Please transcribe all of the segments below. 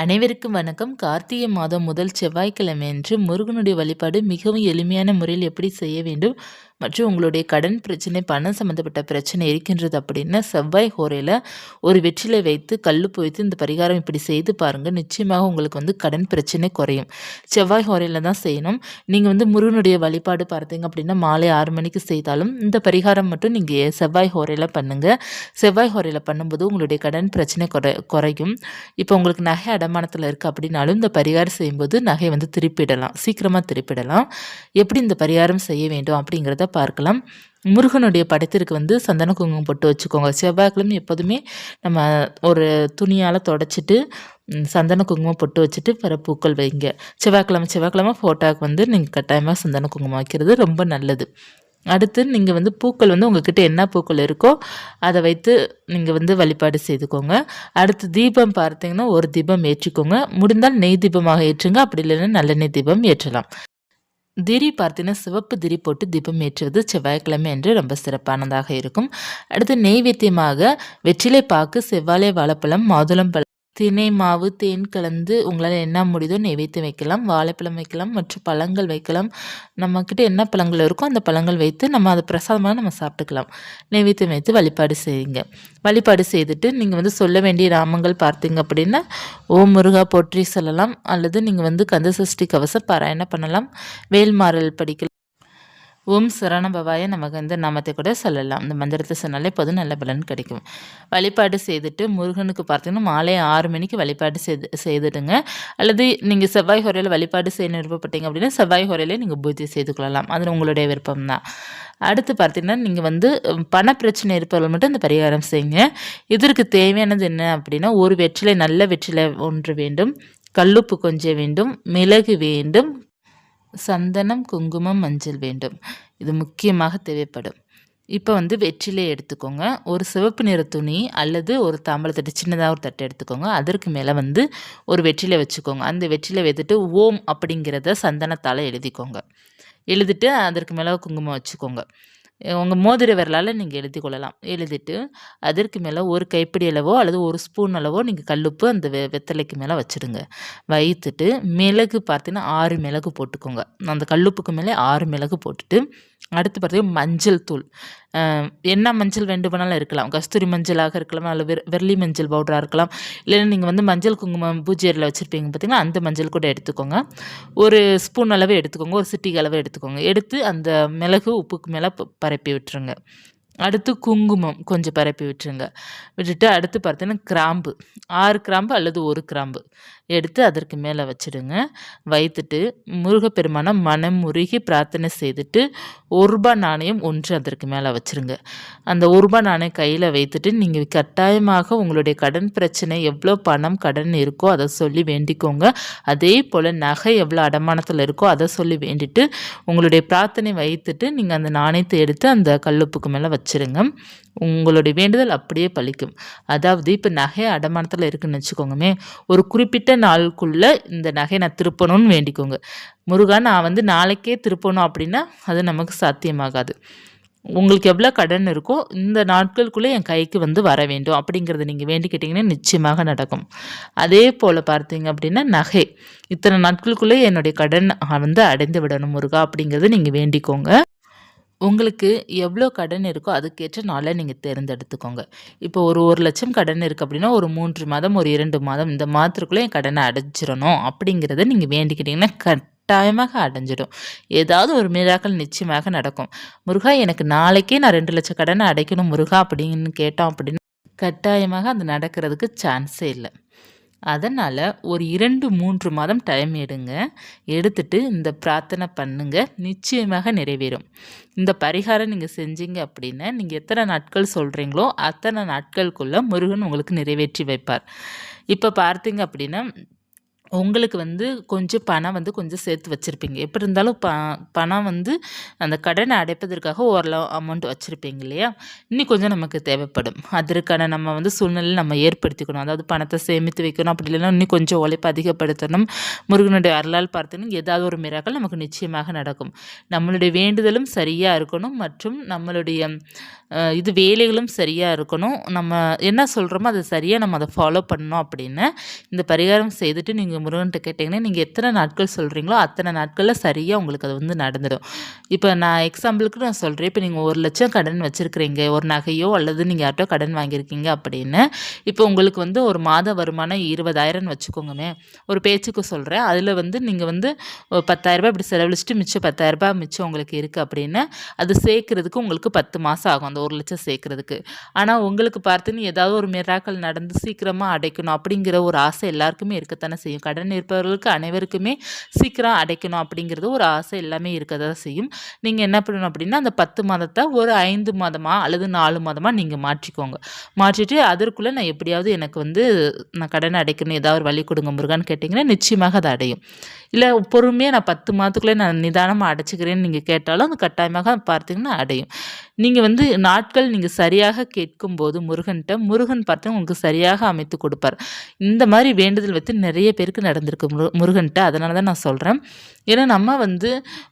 அனைவருக்கும் வணக்கம். கார்த்திகை மாதம் முதல் செவ்வாய்க்கிழமை அன்று முருகனுடைய வழிபாடு மிகவும் எளிமையான முறையில் எப்படி செய்ய வேண்டும்? மற்றும் உங்களுடைய கடன் பிரச்சனை பணம் சம்மந்தப்பட்ட பிரச்சனை இருக்கின்றது அப்படின்னா செவ்வாய் ஹோரையில் ஒரு வெற்றிலை வைத்து கல்லுப்பு வைத்து இந்த பரிகாரம் இப்படி செய்து பாருங்கள் நிச்சயமாக உங்களுக்கு வந்து கடன் பிரச்சனை குறையும். செவ்வாய் ஹோரையில் தான் செய்யணும். நீங்கள் வந்து முருகனுடைய வழிபாடு பார்த்தீங்க அப்படின்னா மாலை ஆறு மணிக்கு செய்தாலும் இந்த பரிகாரம் மட்டும் நீங்கள் செவ்வாய் ஹோரையில் பண்ணுங்கள் செவ்வாய் ஹோரையில் பண்ணும்போது உங்களுடைய கடன் பிரச்சனை குறை குறையும். இப்போ உங்களுக்கு நகை அடமானத்தில் இருக்குது அப்படின்னாலும் இந்த பரிகாரம் செய்யும்போது நகை வந்து திருப்பிடலாம். சீக்கிரமாக திருப்பிடலாம். எப்படி இந்த பரிகாரம் செய்ய வேண்டும் அப்படிங்கிறத பார்க்கலாம். முருகனுடைய படத்திற்கு வந்து சந்தன குங்குமம் போட்டு வச்சுக்கோங்க. செவ்வாய்க்கிழமை எப்போதுமே நம்ம ஒரு துணியால் தொடச்சிட்டு சந்தன குங்குமம் பொட்டு வச்சுட்டு பிற பூக்கள் வைங்க. செவ்வாய்க்கிழமை செவ்வாய்க்கிழமை ஃபோட்டோவுக்கு வந்து நீங்கள் கட்டாயமாக சந்தன குங்குமம் வைக்கிறது ரொம்ப நல்லது. அடுத்து நீங்கள் வந்து பூக்கள் வந்து உங்ககிட்ட என்ன பூக்கள் இருக்கோ அதை வைத்து நீங்கள் வந்து வழிபாடு செய்துக்கோங்க. அடுத்து தீபம் பார்த்தீங்கன்னா ஒரு தீபம் ஏற்றிக்கோங்க. முடிந்தால் நெய் தீபமாக ஏற்றுங்க. அப்படி இல்லைன்னா நல்லெண்ணெய் தீபம் ஏற்றலாம். திரி பார்த்தீங்கன்னா சிவப்பு திரி போட்டு தீபம் ஏற்றுவது செவ்வாய்க்கிழமை என்று ரொம்ப சிறப்பானதாக இருக்கும். அடுத்து நெய்வேத்தியமாக வெற்றிலை பாக்கு செவ்வாழை வாழைப்பழம் மாதுளம்பழம் தினை மாவு தேன் கலந்து உங்களால் என்ன முடியுதோ நெய்வேத்தியம் வைக்கலாம் வாழைப்பழம் வைக்கலாம் மற்றும் பழங்கள் வைக்கலாம். நம்மக்கிட்ட என்ன பழங்கள் இருக்கோ அந்த பழங்கள் வைத்து நம்ம அதை பிரசாதமாக நம்ம சாப்பிட்டுக்கலாம். நெய்வேத்தியம் வைத்து வழிபாடு செய்யுங்க. வழிபாடு செய்துட்டு நீங்கள் வந்து சொல்ல வேண்டிய நாமங்கள் பார்த்தீங்க அப்படின்னா ஓம் முருகா போற்றி சொல்லலாம் அல்லது நீங்கள் வந்து கந்தசஷ்டி கவசம் பாராயணம் பண்ணலாம் வேல்மாறல் படிக்கலாம். ஓம் சரணபவாய நமக்கு வந்து நாமத்தை கூட சொல்லலாம். இந்த மந்திரத்தை சொன்னாலே போதும் நல்ல பலன் கிடைக்கும். வழிபாடு செய்துட்டு முருகனுக்கு பார்த்தீங்கன்னா மாலை ஆறு மணிக்கு வழிபாடு செய்து செய்துடுங்க. அல்லது நீங்கள் செவ்வாய் ஹொரையில் வழிபாடு செய்ய விருப்பப்பட்டீங்க அப்படின்னா செவ்வாய் ஹொரையிலே நீங்கள் பூஜை செய்து கொள்ளலாம். அது உங்களுடைய விருப்பம் தான் அடுத்து பார்த்தீங்கன்னா நீங்கள் வந்து பண பிரச்சனை இருப்பவர்கள் மட்டும் இந்த பரிகாரம் செய்யுங்க. இதற்கு தேவையானது என்ன அப்படின்னா ஒரு வெற்றிலை நல்ல வெற்றிலை ஒன்று வேண்டும். கல்லுப்பு கொஞ்சம் வேண்டும். மிளகு வேண்டும். சந்தனம் குங்குமம் மஞ்சள் வேண்டும். இது முக்கியமாக தேவைப்படும். இப்போ வந்து வெற்றிலே எடுத்துக்கோங்க. ஒரு சிவப்பு நிற துணி அல்லது ஒரு தாம்பழ தட்டு சின்னதாக ஒரு தட்டு எடுத்துக்கோங்க. அதற்கு மேலே வந்து ஒரு வெற்றிலை வச்சுக்கோங்க. அந்த வெற்றிலை வைத்துட்டு ஓம் அப்படிங்கிறத சந்தனத்தால் எழுதிக்கோங்க. எழுதிட்டு அதற்கு மேலே குங்குமம் வச்சுக்கோங்க. உங்கள் மோதிர விரலால் நீங்கள் எழுதி கொள்ளலாம். எழுதிட்டு அதற்கு மேலே ஒரு கைப்பிடி அளவோ அல்லது ஒரு ஸ்பூன் அளவோ நீங்கள் கல்லுப்பு அந்த வெ வெத்தலைக்கு மேலே வச்சுடுங்க. வைத்துட்டு மிளகு பார்த்தீங்கன்னா ஆறு மிளகு போட்டுக்கோங்க. அந்த கல்லுப்புக்கு மேலே ஆறு மிளகு போட்டுட்டு அடுத்து பார்த்தீங்கன்னா மஞ்சள் தூள். என்ன மஞ்சள் வேண்டுமானாலும் இருக்கலாம். கஸ்தூரி மஞ்சளாக இருக்கலாம் அல்ல வெ வெள்ளி மஞ்சள் பவுடராக இருக்கலாம். இல்லைன்னா நீங்கள் வந்து மஞ்சள் குங்குமம் பூஜையில் வச்சுருப்பீங்க பார்த்தீங்கன்னா அந்த மஞ்சள் கூட எடுத்துக்கோங்க. ஒரு ஸ்பூன் அளவு எடுத்துக்கோங்க ஒரு சிட்டிக்கு அளவு எடுத்துக்கோங்க. எடுத்து அந்த மிளகு உப்புக்கு மேலே பரப்பி விட்டுருங்க. அடுத்து குங்குமம் கொஞ்சம் பரப்பி விட்டுருங்க. விட்டுட்டு அடுத்து பார்த்தீங்கன்னா கிராம்பு. ஆறு கிராம்பு அல்லது ஒரு கிராம்பு. எடுத்து அதற்கு மேலே வச்சுடுங்க. வைத்துட்டு முருகப்பெருமானை மனம் முருகி பிரார்த்தனை செய்துட்டு ஒரு ரூபா நாணயம் ஒன்று அதற்கு மேலே வச்சுருங்க. அந்த ஒரு ரூபா நாணயம் கையில் வைத்துட்டு நீங்கள் கட்டாயமாக உங்களுடைய கடன் பிரச்சனை எவ்வளோ பணம் கடன் இருக்கோ அதை சொல்லி வேண்டிக்கோங்க. அதே போல் நகை எவ்வளோ அடமானத்தில் இருக்கோ அதை சொல்லி வேண்டிட்டு உங்களுடைய பிரார்த்தனை வைத்துட்டு நீங்கள் அந்த நாணயத்தை எடுத்து அந்த கல்லுப்புக்கு மேலே வச்சுருங்க. உங்களுடைய வேண்டுதல் அப்படியே பழிக்கும் அதாவது இப்போ நகை அடமானத்தில் இருக்குன்னு வச்சுக்கோங்கமே ஒரு குறிப்பிட்ட நாளுக்குள்ளே இந்த நகை நான் திருப்பணும்னு வேண்டிக்கோங்க. முருகா நான் வந்து நாளைக்கே திருப்பணும் அப்படின்னா அது நமக்கு சாத்தியமாகாது. உங்களுக்கு எவ்வளோ கடன் இருக்கோ இந்த நாட்களுக்குள்ளே என் கைக்கு வந்து வர வேண்டும். அப்படிங்கிறத நீங்கள் வேண்டிக்கிட்டிங்கன்னா நிச்சயமாக நடக்கும். அதே போல் பார்த்தீங்க அப்படின்னா நகை. இத்தனை நாட்களுக்குள்ளே என்னுடைய கடன் வந்து அடைந்து விடணும் முருகா அப்படிங்கிறத நீங்கள் வேண்டிக்கோங்க. உங்களுக்கு எவ்வளோ கடன் இருக்கோ அதுக்கேற்ற நாளை நீங்கள் தேர்ந்தெடுத்துக்கோங்க. இப்போ ஒரு ஒரு லட்சம் கடன் இருக்குது அப்படின்னா ஒரு மூன்று மாதம் ஒரு இரண்டு மாதம் இந்த மாதத்துக்குள்ளே என் கடனை அடைச்சிடணும் அப்படிங்கிறத நீங்கள் வேண்டிக்கிட்டிங்கன்னா கட்டாயமாக அடைஞ்சிடும். ஏதாவது ஒரு மிராக்கள் நிச்சயமாக நடக்கும். முருகா எனக்கு நாளைக்கே நான் ரெண்டு லட்சம் கடனை அடைக்கணும் முருகா அப்படின்னு கேட்டோம் அப்படின்னு கட்டாயமாக அது நடக்கிறதுக்கு சான்ஸே இல்லை. அதனால் ஒரு இரண்டு மூன்று மாதம் டைம் எடுங்க. எடுத்துட்டு இந்த பிரார்த்தனை பண்ணுங்க. நிச்சயமாக நிறைவேறும். இந்த பரிகாரம் நீங்கள் செஞ்சீங்க அப்படின்னா நீங்கள் எத்தனை நாட்கள் சொல்கிறீங்களோ அத்தனை நாட்களுக்குள்ளே முருகன் உங்களுக்கு நிறைவேற்றி வைப்பார். இப்போ பார்த்தீங்க அப்படின்னா உங்களுக்கு வந்து கொஞ்சம் பணம் வந்து கொஞ்சம் சேர்த்து வச்சுருப்பீங்க. எப்படி இருந்தாலும் ப பணம் வந்து அந்த கடனை அடைப்பதற்காக ஓரளவு அமௌண்ட் வச்சுருப்பீங்க இல்லையா? இன்னும் கொஞ்சம் நமக்கு தேவைப்படும். அதற்கான நம்ம வந்து சூழ்நிலை நம்ம ஏற்படுத்திக்கணும். அதாவது பணத்தை சேமித்து வைக்கணும். அப்படி இல்லைன்னா இன்னும் கொஞ்சம் உழைப்பு அதிகப்படுத்தணும். முருகனுடைய அருளால் பார்த்தணும் ஏதாவது ஒரு மிராக்கள் நமக்கு நிச்சயமாக நடக்கும். நம்மளுடைய வேண்டுதலும் சரியாக இருக்கணும். மற்றும் நம்மளுடைய இது வேலைகளும் சரியாக இருக்கணும். நம்ம என்ன சொல்கிறோமோ அதை சரியாக நம்ம அதை ஃபாலோ பண்ணணும் அப்படின்னு. இந்த பரிகாரம் செய்துட்டு நீங்கள் முருகன்கிட்ட கேட்டிங்கன்னா நீங்கள் எத்தனை நாட்கள் சொல்கிறீங்களோ அத்தனை நாட்களில் சரியாக உங்களுக்கு அது வந்து நடந்துடும். இப்போ நான் எக்ஸாம்பிளுக்கு நான் சொல்கிறேன் இப்போ நீங்கள் ஒரு லட்சம் கடன் வச்சுருக்கிறீங்க. ஒரு நகையோ அல்லது நீங்கள் யார்ட்டோ கடன் வாங்கியிருக்கீங்க அப்படின்னு. இப்போ உங்களுக்கு வந்து ஒரு மாத வருமானம் இருபதாயிரம்னு வச்சுக்கோங்கமே. ஒரு பேச்சுக்கு சொல்கிறேன் அதில் வந்து நீங்கள் வந்து ஒரு பத்தாயிரரூபா இப்படி செலவழிச்சிட்டு மிச்சம் பத்தாயிரரூபா மிச்சம் உங்களுக்கு இருக்குது அப்படின்னு. அது சேர்க்குறதுக்கு உங்களுக்கு பத்து மாதம் ஆகும். அந்த ஒரு லட்சம் சேர்க்குறதுக்கு. ஆனால் உங்களுக்கு பார்த்துன்னு ஏதாவது ஒரு மிராக்கள் நடந்து சீக்கிரமாக அடைக்கணும் அப்படிங்கிற ஒரு ஆசை எல்லாருக்குமே இருக்கத்தானே செய்யும். கடன் இருப்பவர்களுக்கு அனைவருக்குமே சீக்கிரம் அடைக்கணும் அப்படிங்கிறது ஒரு ஆசை எல்லாமே இருக்க தான் செய்யும். நீங்கள் என்ன பண்ணணும் அப்படின்னா அந்த பத்து மாதத்தை ஒரு ஐந்து மாதமாக அல்லது நாலு மாதமாக நீங்கள் மாற்றிக்கோங்க. மாற்றிட்டு அதற்குள்ளே நான் எப்படியாவது எனக்கு வந்து நான் கடன் அடைக்கணும் ஏதாவது ஒரு வழி கொடுங்க முருகான்னு கேட்டிங்கன்னா நிச்சயமாக அதை அடையும். இல்லை பொறுமையாக நான் பத்து மாதத்துக்குள்ளே நான் நிதானமாக அடைச்சிக்கிறேன்னு நீங்கள் கேட்டாலும் அது கட்டாயமாக பார்த்தீங்கன்னா அடையும். நீங்கள் வந்து நாட்கள் நீங்கள் சரியாக கேட்கும்போது முருகன்கிட்ட முருகன் பார்த்து உங்களுக்கு சரியாக அமைத்து கொடுப்பார். இந்த மாதிரி வேண்டுதல் வைத்து நிறைய பேருக்கு நடந்திருக்கு முரு முருகன்கிட்ட. அதனால தான் நான் சொல்கிறேன் ஏன்னா நம்ம வந்து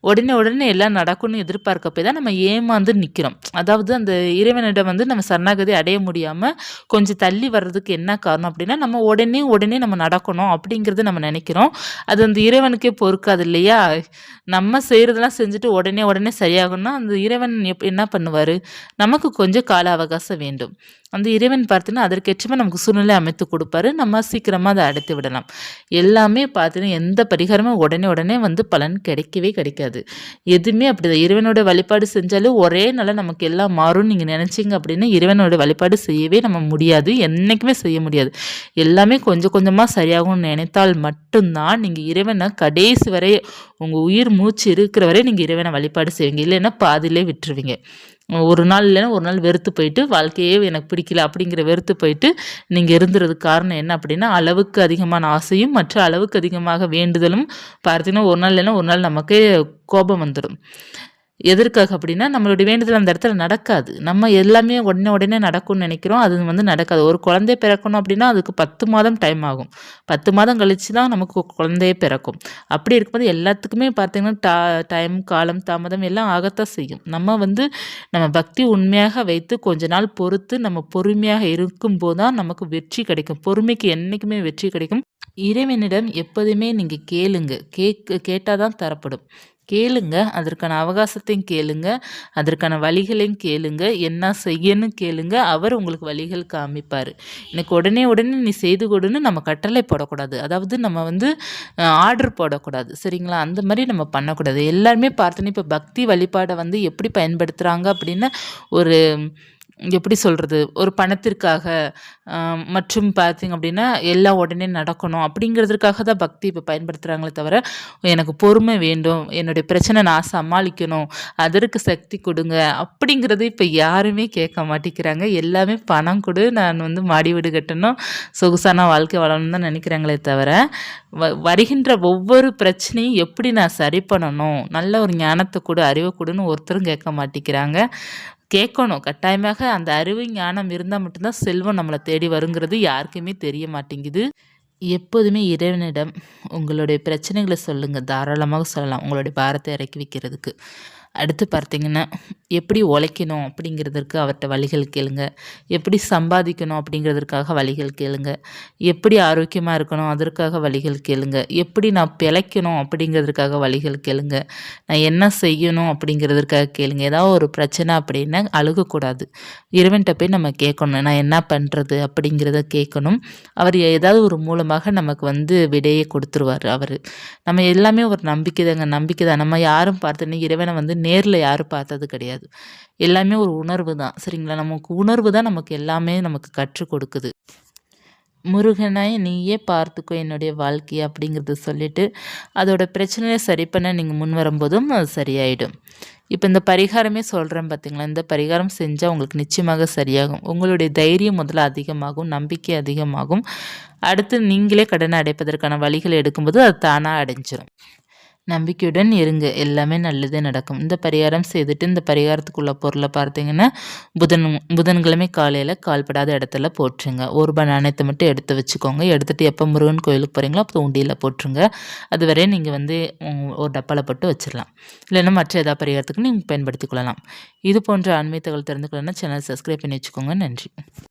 உடனே உடனே எல்லாம் நடக்கும்னு எதிர்பார்க்க போய் தான் நம்ம ஏமாந்து நிற்கிறோம் அதாவது அந்த இறைவனிடம் வந்து நம்ம சரணாகதி அடைய முடியாமல் கொஞ்சம் தள்ளி வர்றதுக்கு என்ன காரணம் அப்படின்னா நம்ம உடனே உடனே நம்ம நடக்கணும் அப்படிங்கிறத நம்ம நினைக்கிறோம். அது அந்த இறைவனுக்கே பொறுக்காது இல்லையா? நம்ம செய்கிறதெல்லாம் செஞ்சுட்டு உடனே உடனே சரியாகணும்னா அந்த இறைவன் எப் என்ன பண்ணுவார்? நமக்கு கொஞ்சம் கால அவகாசம் வேண்டும். அந்த இறைவன் பார்த்தீங்கன்னா அதற்கேற்றமே நமக்கு சூழ்நிலை அமைத்து கொடுப்பாரு. நம்ம சீக்கிரமாக அதை அடைத்து விடலாம். எல்லாமே பார்த்தீங்கன்னா எந்த பரிகாரமும் உடனே உடனே வந்து பலன் கிடைக்கவே கிடைக்காது. எதுவுமே அப்படிதான் இறைவனோட வழிபாடு செஞ்சாலும் ஒரே நாளில் நமக்கு எல்லாம் மாறும்னு நீங்கள் நினச்சிங்க அப்படின்னா இறைவனோட வழிபாடு செய்யவே நம்ம முடியாது. என்றைக்குமே செய்ய முடியாது. எல்லாமே கொஞ்சம் கொஞ்சமாக சரியாகும்னு நினைத்தால் மட்டும்தான் நீங்கள் இறைவனை கடைசி வரை உங்கள் உயிர் மூச்சு இருக்கிற வரை நீங்கள் இறைவனை வழிபாடு செய்வீங்க. இல்லைன்னா பாதியிலே விட்டுருவீங்க. ஒரு நாள் இல்லைன்னா ஒரு நாள் வெறுத்து போயிட்டு வாழ்க்கையே எனக்கு பிடிக்கல அப்படிங்கிற வெறுத்து போயிட்டு நீங்கள் இருந்துறதுக்கு காரணம் என்ன அப்படின்னா அளவுக்கு அதிகமான ஆசையும் மற்ற அளவுக்கு அதிகமாக வேண்டுதலும் பார்த்தீங்கன்னா ஒரு நாள் இல்லைன்னா ஒரு நாள் நமக்கே கோபம் வந்துடும் எதற்காக அப்படின்னா நம்மளுடைய வேண்டுதல் அந்த இடத்துல நடக்காது. நம்ம எல்லாமே உடனே உடனே நடக்கும்னு நினைக்கிறோம் அது வந்து நடக்காது. ஒரு குழந்தை பிறக்கணும் அப்படின்னா அதுக்கு பத்து மாதம் டைம் ஆகும். பத்து மாதம் கழித்து தான் நமக்கு குழந்தையே பிறக்கும். அப்படி இருக்கும்போது எல்லாத்துக்குமே பார்த்தீங்கன்னா டா டைம் காலம் தாமதம் எல்லாம் ஆகத்தான் செய்யும். நம்ம வந்து நம்ம பக்தி உண்மையாக வைத்து கொஞ்ச நாள் பொறுத்து நம்ம பொறுமையாக இருக்கும்போது தான் நமக்கு வெற்றி கிடைக்கும். பொறுமைக்கு என்றைக்குமே வெற்றி கிடைக்கும். இறைவனிடம் எப்போதுமே நீங்கள் கேளுங்க. கேட்க கேட்டால் தான் தரப்படும். கேளுங்க. அதற்கான அவகாசத்தையும் கேளுங்க. அதற்கான வழிகளையும் கேளுங்க. என்ன செய்யணும் கேளுங்க. அவர் உங்களுக்கு வழிகள் காமிப்பார். எனக்கு உடனே உடனே நீ செய்து கொடுன்னு நம்ம கட்டளை போடக்கூடாது. அதாவது நம்ம வந்து ஆர்டர் போடக்கூடாது. சரிங்களா? அந்த மாதிரி நம்ம பண்ணக்கூடாது. எல்லாருமே பார்த்தோன்னா இப்போ பக்தி வழிபாடை வந்து எப்படி பயன்படுத்துகிறாங்க அப்படின்னு ஒரு எப்படி சொல்கிறது ஒரு பணத்திற்காக மற்றும் பார்த்திங்க அப்படின்னா எல்லாம் உடனே நடக்கணும் அப்படிங்கிறதுக்காக தான் பக்தி இப்போ பயன்படுத்துகிறாங்களே தவிர எனக்கு பொறுமை வேண்டும் என்னுடைய பிரச்சனை நான் சமாளிக்கணும் அதற்கு சக்தி கொடுங்க அப்படிங்கிறது இப்போ யாருமே கேட்க மாட்டேங்கிறாங்க. எல்லாமே பணம் கொடு நான் வந்து மாடி வீடு கட்டணும் சொகுசான வாழ்க்கை வளரணும்னு தான் நினைக்கிறாங்களே தவிர வ வருகின்ற ஒவ்வொரு பிரச்சனையும் எப்படி நான் சரி பண்ணணும்? நல்ல ஒரு ஞானத்தை கொடு அறிவை கொடுன்னு ஒருத்தரும் கேட்க மாட்டேங்கிறாங்க. கேட்கணும். கட்டாயமாக அந்த அறிவு ஞானம் இருந்தால் மட்டும்தான் செல்வம் நம்மளை தேடி வருங்கிறது யாருக்குமே தெரிய மாட்டேங்குது. எப்போதுமே இறைவனிடம் உங்களுடைய பிரச்சனைகளை சொல்லுங்கள் தாராளமாக சொல்லலாம். உங்களுடைய பாரத்தை இறக்கி வைக்கிறதுக்கு. அடுத்து பார்த்தீங்கன்னா எப்படி உழைக்கணும் அப்படிங்கிறதுக்கு அவர்கிட்ட வழிகள் கேளுங்க. எப்படி சம்பாதிக்கணும் அப்படிங்கிறதுக்காக வழிகள் கேளுங்க. எப்படி ஆரோக்கியமாக இருக்கணும் அதற்காக வழிகள் கேளுங்க. எப்படி நான் பிழைக்கணும் அப்படிங்கிறதுக்காக வழிகள் கேளுங்க. நான் என்ன செய்யணும் அப்படிங்கிறதுக்காக கேளுங்க. ஏதாவது ஒரு பிரச்சனை அப்படின்னா அழுகக்கூடாது. இறைவன்கிட்ட போய் நம்ம கேட்கணும். நான் என்ன பண்ணுறது அப்படிங்கிறத கேட்கணும். அவர் ஏதாவது ஒரு மூலமாக நமக்கு வந்து விடையை கொடுத்துருவார் அவர். நம்ம எல்லாமே ஒரு நம்பிக்கை தாங்க நம்பிக்கை தான் நம்ம யாரும் பார்த்தோன்னே இறைவனை வந்து நேரில் யாரும் பார்த்தது கிடையாது. எல்லாமே ஒரு உணர்வு தான். சரிங்களா? நமக்கு உணர்வு தான் நமக்கு எல்லாமே நமக்கு கற்றுக் கொடுக்குது. முருகனை நீயே பார்த்துக்கோ என்னுடைய வாழ்க்கையை அப்படிங்கிறத சொல்லிட்டு அதோட பிரச்சனையை சரி பண்ண நீங்கள் முன் வரும்போதும் அது சரியாயிடும். இப்போ இந்த பரிகாரமே சொல்கிறேன் பார்த்தீங்களா இந்த பரிகாரம் செஞ்சால் உங்களுக்கு நிச்சயமாக சரியாகும். உங்களுடைய தைரியம் முதல்ல அதிகமாகும் நம்பிக்கை அதிகமாகும். அடுத்து நீங்களே கடனை அடைப்பதற்கான வழிகளை எடுக்கும்போது அது தானாக அடைஞ்சிரும். நம்பிக்கையுடன் இருங்க. எல்லாமே நல்லதே நடக்கும். இந்த பரிகாரம் செய்துட்டு இந்த பரிகாரத்துக்குள்ள பொருளை பார்த்தீங்கன்னா புதன் புதன்கிழமை காலையில் கால்படாத இடத்துல போட்டுருங்க ஒரு ரூபாய் நாணயத்தை மட்டும் எடுத்து வச்சுக்கோங்க. எடுத்துகிட்டு எப்போ முருகன் கோயிலுக்கு போகிறீங்களோ அப்போ உண்டியில் போட்டுருங்க அதுவரை நீங்கள் வந்து ஒரு டப்பாவில் போட்டு வச்சிடலாம் இல்லைன்னா மற்ற ஏதாவது பரிகாரத்துக்கு நீங்கள் பயன்படுத்தி கொள்ளலாம். இது போன்ற ஆன்மீக தகவல் தெரிந்து கொள்ளணும்னா சேனல் சப்ஸ்கிரைப் பண்ணி வச்சுக்கோங்க. நன்றி.